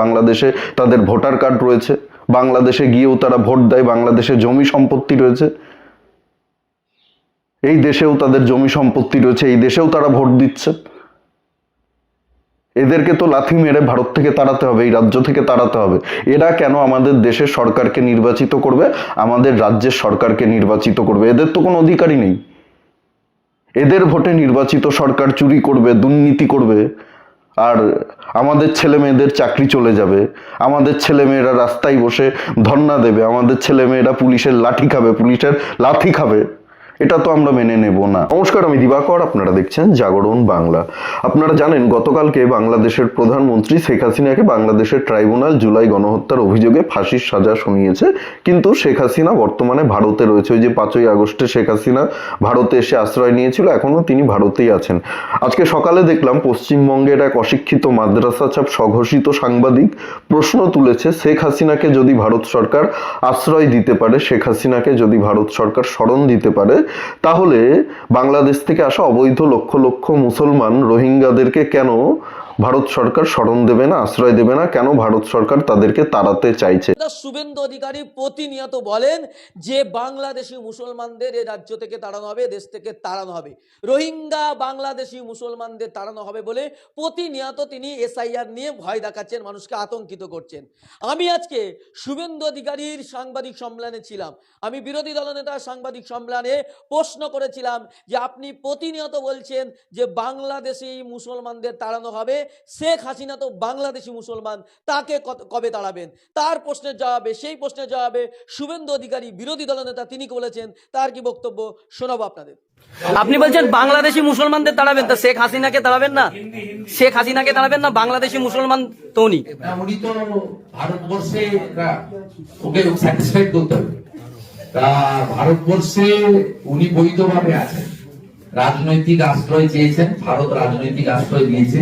বাংলাদেশে তাদের voter card রয়েছে, বাংলাদেশে গিয়েও তারা ভোট দেয়, বাংলাদেশে জমি সম্পত্তি রয়েছে। এই দেশেও তাদের জমি সম্পত্তি রয়েছে, এই দেশেও তারা ভোট দিচ্ছে। এদেরকে তো লাথি মেরে ভারত থেকে তাড়াতে হবে, এই রাজ্য থেকে তাড়াতে হবে। এরা কেন আমাদের দেশের সরকারকে নির্বাচিত করবে? আমাদের রাজ্যের সরকারকে নির্বাচিত করবে, এদের তো কোনো অধিকারই নেই। এদের ভোটে নির্বাচিত সরকার চুরি করবে, দুর্নীতি করবে। আর আমাদের ছেলে মেয়েদের চাকরি চলে যাবে, আমাদের ছেলে মেয়েরা রাস্তায় বসে ধর্না দেবে, আমাদের ছেলে মেয়েরা পুলিশের লাঠি খাবে, পুলিশের লাঠি খাবে। এটা তো আমরা মেনে নেব না। নমস্কার, আমি দিবাকর, আপনারা দেখছেন জাগরণ বাংলা। আপনারা জানেন, গতকালকে বাংলাদেশের প্রধানমন্ত্রী শেখ হাসিনাকে বাংলাদেশের ট্রাইব্যুনাল জুলাই গণহত্যার অভিযোগে ফাঁসির সাজা শুনিয়েছে। কিন্তু শেখ হাসিনা বর্তমানে ভারতে রয়েছে। ওই যে পাঁচই আগস্টে শেখ হাসিনা ভারতে এসে আশ্রয় নিয়েছিল এখনও তিনি ভারতেই আছেন। আজকে সকালে দেখলাম, পশ্চিমবঙ্গের এক অশিক্ষিত মাদ্রাসা ছাপ স্বঘোষিত সাংবাদিক প্রশ্ন তুলেছে, শেখ হাসিনাকে যদি ভারত সরকার আশ্রয় দিতে পারে, শেখ হাসিনাকে যদি ভারত সরকার স্মরণ দিতে পারে তাহলে বাংলাদেশ থেকে আসা অবৈধ লক্ষ লক্ষ মুসলমান রোহিঙ্গাদেরকে কেন ভারত সরকার স্মরণ দেবে না, আশ্রয় দেবে না, কেন ভারত সরকার তাদেরকে তাড়াতে চাইছে? শুভেন্দু অধিকারী প্রতিনিয়ত বলেন যে বাংলাদেশি মুসলমানদের এ রাজ্য থেকে তাড়ানো হবে দেশ থেকে তাড়ানো হবে। রোহিঙ্গা বাংলাদেশি মুসলমানদের তাড়ানো হবে বলে প্রতিনিয়ত তিনি এসআইআর নিয়ে ভয় দেখাচ্ছেন, মানুষকে আতঙ্কিত করছেন। আমি আজকে শুভেন্দু অধিকারীর সাংবাদিক সম্মেলনে ছিলাম। আমি বিরোধী দলনেতার সাংবাদিক সম্মেলনে প্রশ্ন করেছিলাম যে আপনি প্রতিনিয়ত বলছেন যে বাংলাদেশি মুসলমানদের তাড়ানো হবে শেখ হাসিনা তো বাংলাদেশি মুসলমান তাকে কবে তাড়াবেন? তার প্রশ্নের জবাবে সেই প্রশ্নের জবাবে শুভেন্দু অধিকারী বিরোধী দলনেতা তিনি বলেছেন? তার কি বক্তব্য? শোনাবো আপনাদের। আপনি বলছেন বাংলাদেশি মুসলমানদের তাড়াবেন তা শেখ হাসিনাকে তাড়াবেন না? শেখ হাসিনাকে তাড়াবেন না বাংলাদেশি মুসলমান তো উনি? উনি তো ভারতবর্ষে ওকে স্যাটিসফাইড করতে হবে। তা ভারতবর্ষে উনি বৈধভাবে আছেন। রাজনৈতিক আশ্রয় চেয়েছেন, ভারত রাজনৈতিক আশ্রয় দিয়েছে।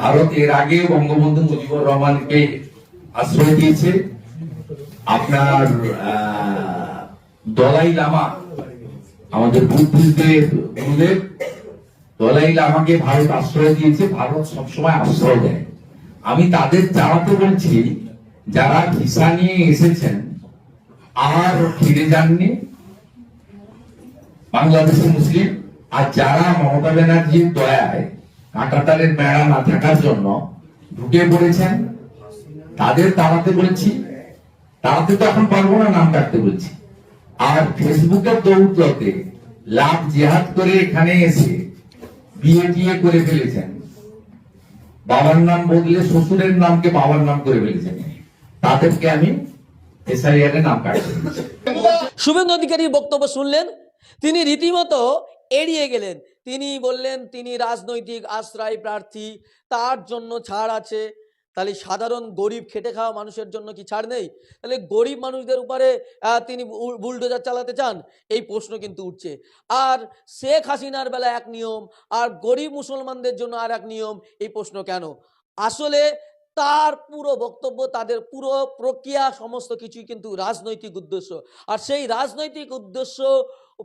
ভারত এর আগে বঙ্গবন্ধু মুজিবুর রহমানকে আশ্রয় দিয়েছে। আপনার দলাই লামা, আমাদের বুদ্ধিস্টদের দলাই লামাকে ভারত আশ্রয় দিয়েছে, ভারত সবসময় আশ্রয় দেয়। আমি তাদের জানাতে বলছি, যারা ভিসা নিয়ে এসেছেন, আর ফিরে যাননি বাংলাদেশের মুসলিম আর যারা মমতা ব্যানার্জির দয়ায় কাঁটাতারের বেড়া না থাকার জন্য ঢুকে পড়েছেন, তাদের তাড়াতে বলেছি। তাড়াতে তো এখন পারব না, নাম কাটতে বলছি। আর ফেসবুকের দৌলতে লাভ জেহাদ করে এখানে এসে বিয়ে টিয়ে করে ফেলেছেন। বাবার নাম বদলে শ্বশুরের নামকে বাবার নাম করে ফেলেছেন। তাদেরকে আমি এসআইআর এর নাম কাটতে দিচ্ছি। শুভেন্দু অধিকারীর বক্তব্য শুনলেন। তিনি রীতিমতো এড়িয়ে গেলেন। তিনি বললেন, তিনি রাজনৈতিক আশ্রয় প্রার্থী, তার জন্য ছাড় আছে। তাহলে সাধারণ গরিব খেটে খাওয়া মানুষের জন্য কি ছাড় নেই? তাহলে গরিব মানুষদের উপরে তিনি বুলডোজার চালাতে চান? এই প্রশ্ন কিন্তু উঠছে। আর শেখ হাসিনার বেলা এক নিয়ম, আর গরিব মুসলমানদের জন্য আর এক নিয়ম, এই প্রশ্ন কেন? আসলে তার পুরো বক্তব্য, তাদের পুরো প্রক্রিয়া, সমস্ত কিছুই কিন্তু রাজনৈতিক উদ্দেশ্য। আর সেই রাজনৈতিক উদ্দেশ্য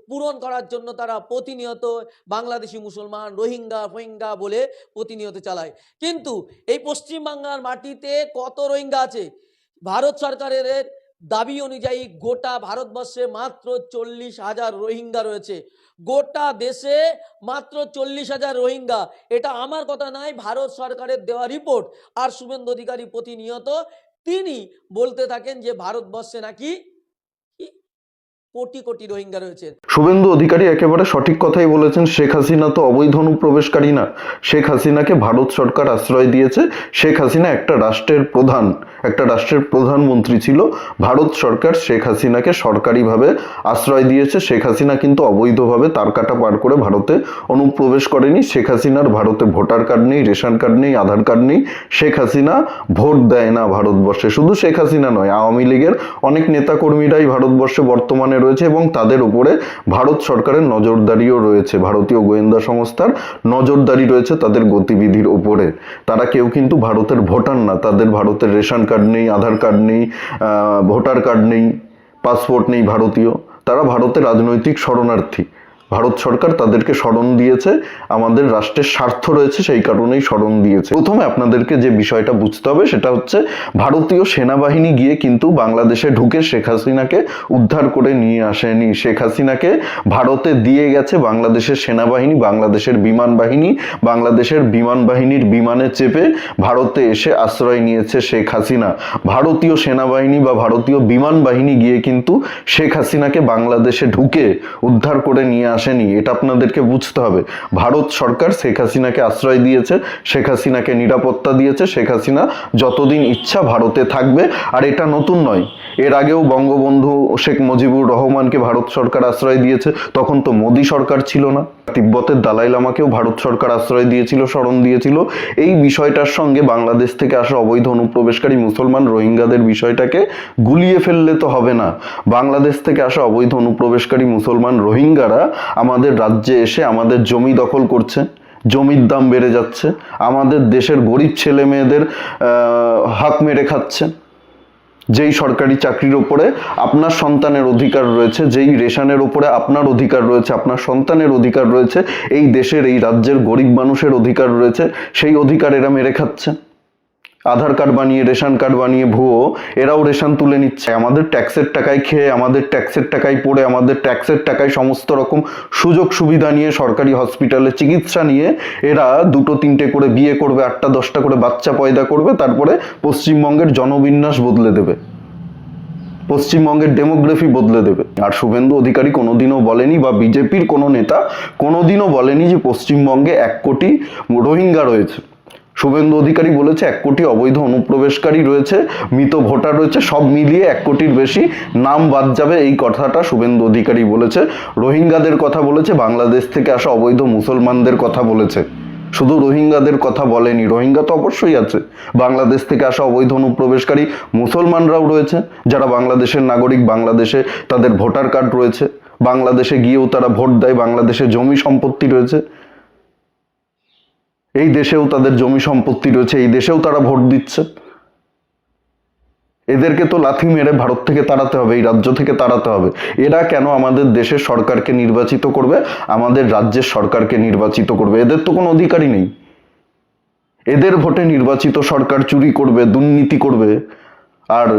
পূরণ করার জন্য তারা প্রতিনিয়ত বাংলাদেশি মুসলমান, রোহিঙ্গা, ফোহিঙ্গা বলে প্রতিনিয়ত চালায়। কিন্তু এই পশ্চিমবাংলার মাটিতে কত রোহিঙ্গা আছে? ভারত সরকারের দাবি অনুযায়ী গোটা ভারতবর্ষে মাত্র চল্লিশ হাজার রোহিঙ্গা রয়েছে। গোটা দেশে মাত্র চল্লিশ হাজার রোহিঙ্গা। এটা আমার কথা নয়, ভারত সরকারের দেওয়া রিপোর্ট আর শুভেন্দু অধিকারী প্রতিনিয়ত তিনি বলতে থাকেন যে ভারতবর্ষে নাকি কোটি কোটি রোহিঙ্গা রয়েছে। শুভেন্দু অধিকারী একেবারে সঠিক কথাই বলেছেন, শেখ হাসিনা তো অবৈধ অনুপ্রবেশকারী না। শেখ হাসিনাকে ভারত সরকার আশ্রয় দিয়েছে। শেখ হাসিনা একটা রাষ্ট্রের প্রধান, একটা রাষ্ট্রের প্রধানমন্ত্রী ছিল। ভারত সরকার শেখ হাসিনাকে সরকারিভাবে আশ্রয় দিয়েছে। শেখ হাসিনা কিন্তু অবৈধভাবে তার কাটা পার করে ভারতে অনুপ্রবেশ করেনি। শেখ হাসিনার ভারতে ভোটার কার্ড নেই, রেশন কার্ড নেই, আধার কার্ড নেই। শেখ হাসিনা ভোট দেয় না ভারতবর্ষে। শুধু শেখ হাসিনা নয়, আওয়ামী লীগের অনেক নেতাকর্মীরাই ভারতবর্ষে বর্তমানে রয়েছে এবং তাদের উপরে ভারত সরকারের নজরদারিও রয়েছে। ভারতীয় গোয়েন্দা সংস্থার নজরদারি রয়েছে তাদের গতিবিধির উপরে। তারা কেউ কিন্তু ভারতের ভোটার না, তাদের ভারতের রেশন কার্ড নেই, আধার কার্ড নেই ভোটার কার্ড নেই, পাসপোর্ট নেই ভারতীয়। তারা ভারতের রাজনৈতিক শরণার্থী। ভারত সরকার তাদেরকে স্মরণ দিয়েছে, আমাদের রাষ্ট্রের স্বার্থ রয়েছে, সেই কারণেই স্মরণ দিয়েছে। প্রথমে আপনাদেরকে যে বিষয়টা বুঝতে হবে, সেটা হচ্ছে ভারতীয় সেনাবাহিনী গিয়ে কিন্তু বাংলাদেশে ঢুকে শেখ হাসিনাকে উদ্ধার করে নিয়ে আসেনি। শেখ হাসিনাকে ভারতে দিয়ে গেছে বাংলাদেশের সেনাবাহিনী, বাংলাদেশের বিমান বাহিনী, বাংলাদেশের বিমান বাহিনীর বিমানে চেপে ভারতে এসে আশ্রয় নিয়েছে শেখ হাসিনা। ভারতীয় সেনাবাহিনী বা ভারতীয় বিমান বাহিনী গিয়ে কিন্তু শেখ হাসিনাকে বাংলাদেশে ঢুকে উদ্ধার করে নিয়ে আসেনি, এটা আপনাদেরকে বুঝতে হবে। ভারত সরকার শেখ হাসিনাকে আশ্রয় দিয়েছে, শেখ হাসিনাকে নিরাপত্তা দিয়েছে, শেখ হাসিনা যতদিন ইচ্ছা ভারতে থাকবে, আর এটা নতুন নয়। এর আগেও বঙ্গবন্ধু শেখ মুজিবুর রহমানকে ভারত সরকার আশ্রয় দিয়েছে, তখন তো মোদী সরকার ছিল না। তিব্বতের দালাই লামাকেও ভারত সরকার আশ্রয় দিয়েছিল, স্মরণ দিয়েছিল। এই বিষয়টার সঙ্গে বাংলাদেশ থেকে আসা অবৈধ অনুপ্রবেশকারী মুসলমান রোহিঙ্গাদের বিষয়টাকে গুলিয়ে ফেললে তো হবে না। বাংলাদেশ থেকে আসা অবৈধ অনুপ্রবেশকারী মুসলমান রোহিঙ্গারা আমাদের রাজ্যে এসে আমাদের জমি দখল করছে, জমির দাম বেড়ে যাচ্ছে, আমাদের দেশের গরিব ছেলে মেয়েদের হাক মেরে খাচ্ছে। যেই সরকারি চাকরির ওপরে আপনার সন্তানের অধিকার রয়েছে, যেই রেশনের ওপরে আপনার অধিকার রয়েছে, আপনার সন্তানের অধিকার রয়েছে, এই দেশের, এই রাজ্যের গরিব মানুষের অধিকার রয়েছে, সেই অধিকার এরা মেরে খাচ্ছে। আধার কার্ড বানিয়ে, রেশন কার্ড বানিয়ে ভুয়ো, এরাও রেশন তুলে নিচ্ছে। আমাদের ট্যাক্সের টাকায় খেয়ে, আমাদের ট্যাক্সের টাকায় পড়ে, আমাদের ট্যাক্সের টাকায় সমস্ত রকম সুযোগ সুবিধা নিয়ে সরকারি হসপিটালে চিকিৎসা নিয়ে এরা দুটো, তিনটে করে বিয়ে করবে, আটটা, দশটা করে বাচ্চা পয়দা করবে, তারপরে পশ্চিমবঙ্গের জনবিন্যাস বদলে দেবে। পশ্চিমবঙ্গের ডেমোগ্রাফি বদলে দেবে। আর শুভেন্দু অধিকারী কোনোদিনও বলেনি বা বিজেপির কোনো নেতা কোনোদিনও বলেনি যে পশ্চিমবঙ্গে এক কোটি রোহিঙ্গা রয়েছে। শুভেন্দু অধিকারী বলেছে, এক কোটি অবৈধ অনুপ্রবেশকারী রয়েছে, মৃত ভোটার রয়েছে, সব মিলিয়ে এক কোটির বেশি নাম বাদ যাবে এই কথাটা শুভেন্দু অধিকারী বলেছে। রোহিঙ্গাদের কথা বলেছে, বাংলাদেশ থেকে আসা অবৈধ মুসলমানদের কথা বলেছে। শুধু রোহিঙ্গাদের কথা বলেনি, রোহিঙ্গা তো অবশ্যই আছে। বাংলাদেশ থেকে আসা অবৈধ অনুপ্রবেশকারী মুসলমানরাও রয়েছে, যারা বাংলাদেশের নাগরিক, বাংলাদেশে তাদের ভোটার কার্ড রয়েছে। বাংলাদেশে গিয়েও তারা ভোট দেয়, বাংলাদেশে জমি সম্পত্তি রয়েছে। এই দেশেও তাদের জমি সম্পত্তি রয়েছে, এই দেশেও তারা ভোট দিচ্ছে। এদেরকে তো লাথি মেরে ভারত থেকে তাড়াতে হবে, এই রাজ্য থেকে তাড়াতে হবে। এরা কেন আমাদের দেশের সরকারকে নির্বাচিত করবে? আমাদের রাজ্যের সরকারকে নির্বাচিত করবে। এদের তো কোনো অধিকারই নেই। এদের ভোটে নির্বাচিত সরকার চুরি করবে, দুর্নীতি করবে, আর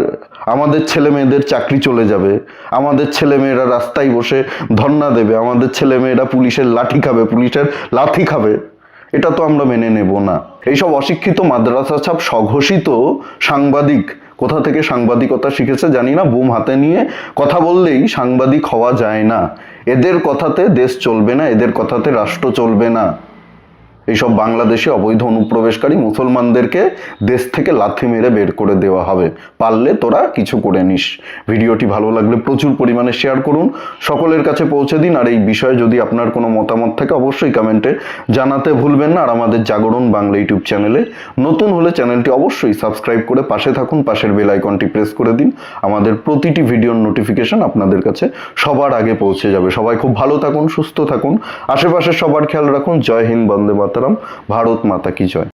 আমাদের ছেলে মেয়েদের চাকরি চলে যাবে। আমাদের ছেলে মেয়েরা রাস্তায় বসে ধর্না দেবে, আমাদের ছেলে মেয়েরা পুলিশের লাঠি খাবে, পুলিশের লাথি খাবে। এটা তো আমরা মেনে নেব না। এইসব অশিক্ষিত মাদ্রাসা ছাপ স্বঘোষিত সাংবাদিক কোথা থেকে সাংবাদিকতা শিখেছে জানি না, বুম হাতে নিয়ে কথা বললেই সাংবাদিক হওয়া যায় না। এদের কথাতে দেশ চলবে না, এদের কথাতে রাষ্ট্র চলবে না। এইসব বাংলাদেশে অবৈধ অনুপ্রবেশকারী মুসলমানদেরকে দেশ থেকে লাথি মেরে বের করে দেওয়া হবে। পারলে তোরা কিছু করে নিস। ভিডিওটি ভালো লাগলে প্রচুর পরিমাণে শেয়ার করুন। সকলের কাছে পৌঁছে দিন। আর এই বিষয়ে যদি আপনার কোনো মতামত থাকে, অবশ্যই কমেন্টে জানাতে ভুলবেন না। আর আমাদের জাগরণ বাংলা ইউটিউব চ্যানেলে নতুন হলে চ্যানেলটি অবশ্যই সাবস্ক্রাইব করে পাশে থাকুন। পাশের বেল আইকনটি প্রেস করে দিন। আমাদের প্রতিটি ভিডিওর নোটিফিকেশন আপনাদের কাছে সবার আগে পৌঁছে যাবে। সবাই খুব ভালো থাকুন, সুস্থ থাকুন। আশেপাশে সবার খেয়াল রাখুন। জয় হিন্দ, বন্দে মাতারাম ভারত মাতা কি জয়।